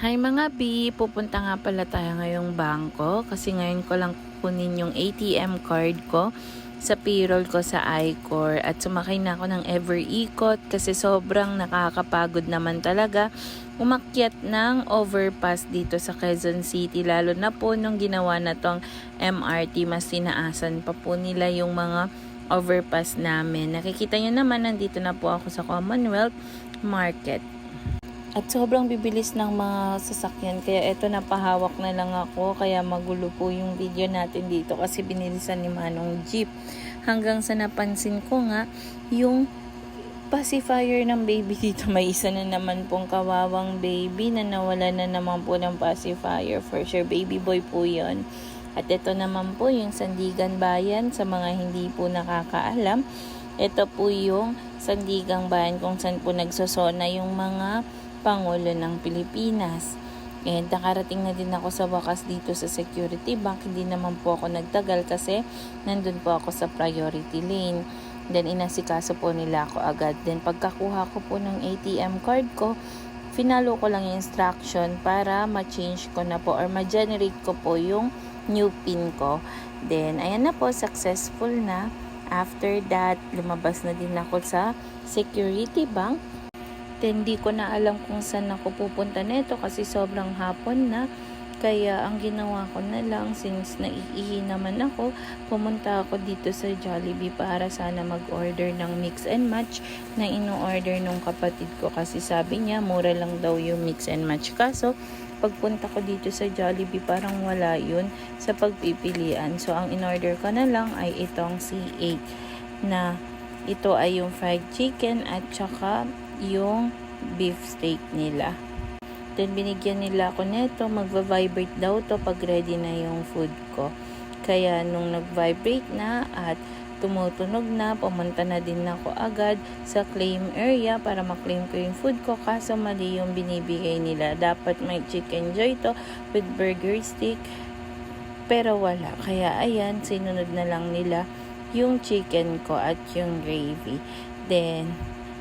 Hi mga B, pupunta nga pala tayo ngayong bangko kasi ngayon ko lang kunin yung ATM card ko sa payroll ko sa iCore at sumakay na ako ng Ever Ikot kasi sobrang nakakapagod naman talaga umakyat ng overpass dito sa Quezon City lalo na po nung ginawa na tong MRT mas sinaasan pa po nila yung mga overpass namin. Nakikita nyo naman nandito na po ako sa Commonwealth Market. At sobrang bibilis ng mga sasakyan kaya eto napahawak na lang ako kaya magulo po yung video natin dito kasi binilisan ni Manong Jeep. Hanggang sa napansin ko nga yung pacifier ng baby dito. May isa na naman pong kawawang baby na nawala na naman po ng pacifier. For sure, baby boy po yon. At ito naman po yung Sandigan Bayan sa mga hindi po nakakaalam. Ito po yung Sandigang Bayan kung saan po nagsosona yung mga Pangulo ng Pilipinas. And nakarating na din ako sa wakas dito sa Security Bank. Hindi naman po ako nagtagal kasi nandun po ako sa priority lane. Then inasikaso po nila ako agad. Then pagkakuha ko po ng ATM card ko, finalo ko lang yung instruction para ma-change ko na po or ma-generate ko po yung new PIN ko. Then ayan na po, successful na. After that, lumabas na din ako sa Security Bank. Then, di ko na alam kung saan ako pupunta nito kasi sobrang hapon na. Kaya, ang ginawa ko na lang, since naiihi naman ako, pumunta ako dito sa Jollibee para sana mag-order ng mix and match na ino-order nung kapatid ko kasi sabi niya, mura lang daw yung mix and match. Kaso, pagpunta ko dito sa Jollibee, parang wala yun sa pagpipilian. So, ang in-order ko na lang ay itong C8 na ito ay yung fried chicken at saka yung beef steak nila. Then, binigyan nila ako neto. Magva-vibrate daw to pag ready na yung food ko. Kaya, nung nag-vibrate na at tumutunog na, pumunta na din ako agad sa claim area para maklaim ko yung food ko. Kaso, mali yung binibigay nila. Dapat may chicken joy to with burger stick. Pero wala. Kaya, ayan, sinunod na lang nila yung chicken ko at yung gravy. Then,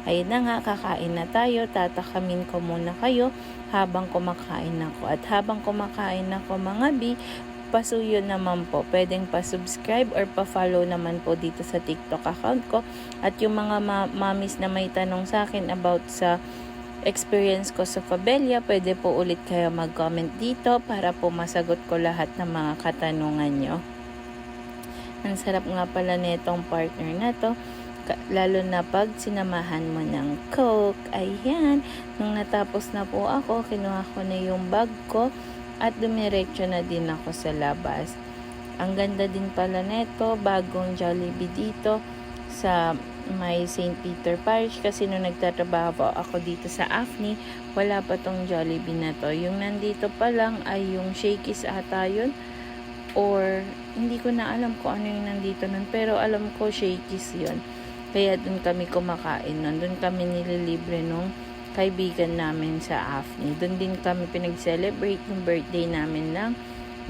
ayun na nga, kakain na tayo. Tatakamin ko muna kayo habang kumakain ako. At habang kumakain ako mga bi, pasuyo naman po. Pwedeng pa-subscribe or pa-follow naman po dito sa TikTok account ko. At yung mga ma- mamis na may tanong sa akin about sa experience ko sa Fabelia, pwede po ulit kayo mag-comment dito para po masagot ko lahat ng mga katanungan nyo. Ang sarap nga pala nitong partner na to. Lalo na pag sinamahan mo ng Coke. Ayan. Nung natapos na po ako, kinuha ko na yung bag ko at dumiretso na din ako sa labas. Ang ganda din pala nito, bagong Jollibee dito sa may St. Peter Parish kasi nung nagtatrabaho ako dito sa AFNI, wala pa tong Jollibee na to. Yung nandito pa lang ay yung Shakey's ata yun or hindi ko na alam kung ano yung nandito nun pero alam ko Shakey's yun kaya dun kami kumakain nun. Dun kami nililibre nung kaibigan namin sa AFNI. Dun din kami pinag-celebrate yung birthday namin ng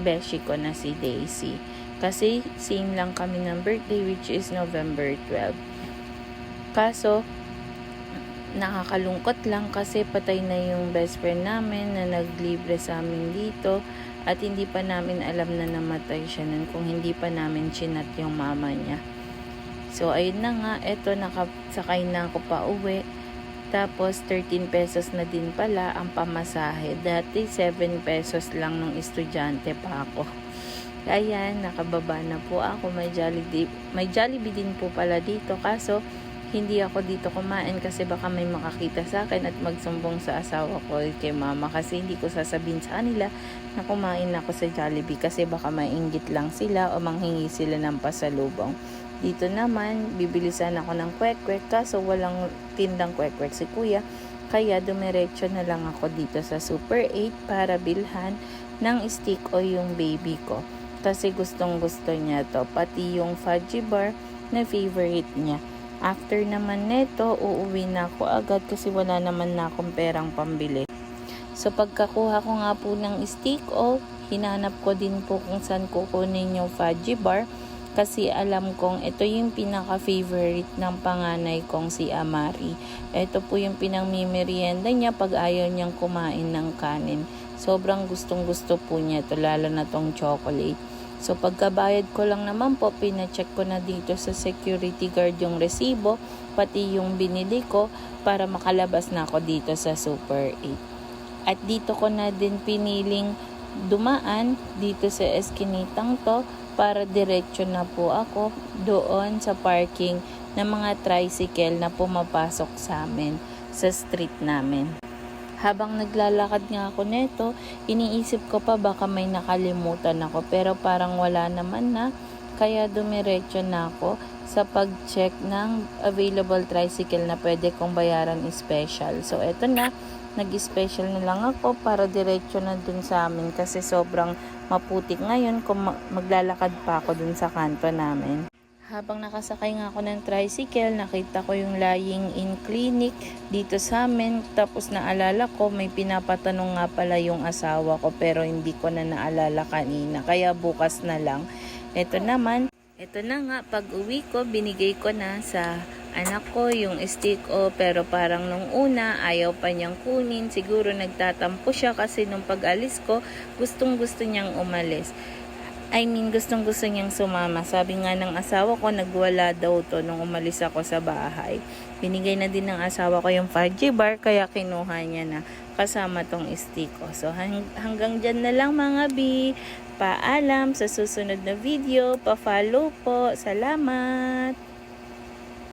beshi ko na si Daisy. Kasi same lang kami ng birthday which is November 12 kaso nakakalungkot lang kasi patay na yung best friend namin na naglibre sa amin dito at hindi pa namin alam na namatay siya nun kung hindi pa namin chinat yung mama niya. So, ayun na nga, eto, nakasakay na ako pa uwi. Tapos, 13 pesos na din pala ang pamasahe. Dati, 7 pesos lang nung estudyante pa ako. Ayan, nakababa na po ako. May Jollibee, may Jollibee din po pala dito. Kaso, hindi ako dito kumain kasi baka may makakita sa akin at magsumbong sa asawa ko kay mama kasi hindi ko sasabihin sa kanila na kumain ako sa Jollibee kasi baka mainggit lang sila o manghingi sila ng pasalubong. Dito naman, bibilisan ako ng kwek-kwek kaso walang tindang kwek-kwek si kuya. Kaya dumiretso na lang ako dito sa Super 8 para bilhan ng stick o yung baby ko. Kasi gustong gusto niya to. Pati yung fudgy bar na favorite niya. After naman neto, uuwi na ako agad kasi wala naman na akong perang pambili. So pagkakuha ko nga po ng stick o hinanap ko din po kung saan kukunin yung fudgy bar. Kasi alam kong ito yung pinaka-favorite ng panganay kong si Amari. Ito po yung pinangmimerienda niya pag ayaw niyang kumain ng kanin. Sobrang gustong gusto po niya ito, lalo na tong chocolate. So pagkabayad ko lang naman po, pinacheck ko na dito sa security guard yung resibo, pati yung binili ko para makalabas na ako dito sa Super 8. At dito ko na din piniling dumaan dito sa eskinitang to para diretso na po ako doon sa parking ng mga tricycle na pumapasok sa amin sa street namin. Habang naglalakad nga ako neto, iniisip ko pa baka may nakalimutan ako pero parang wala naman na kaya dumiretso na ako sa pag-check ng available tricycle na pwede kong bayaran special. So eto na, nag-special na lang ako para diretso na dun sa amin kasi sobrang maputik ngayon kung ma- maglalakad pa ako dun sa kanto namin. Habang nakasakay nga ako ng tricycle, nakita ko yung lying in clinic dito sa amin. Tapos naalala ko, may pinapatanong nga pala yung asawa ko pero hindi ko na naalala kanina. Kaya bukas na lang. Ito naman, ito na nga, pag uwi ko, binigay ko na sa anak ko yung stick o pero parang nung una ayaw pa niyang kunin siguro nagtatampo siya kasi nung pag-alis ko gustong gusto niyang umalis I mean, gustong gusto niyang sumama. Sabi nga ng asawa ko, nagwala daw to nung umalis ako sa bahay. Binigay na din ng asawa ko yung 5G bar, kaya kinuha niya na kasama tong stick ko. So, hang- hanggang dyan na lang mga bi. Paalam sa susunod na video. Pa-follow po. Salamat!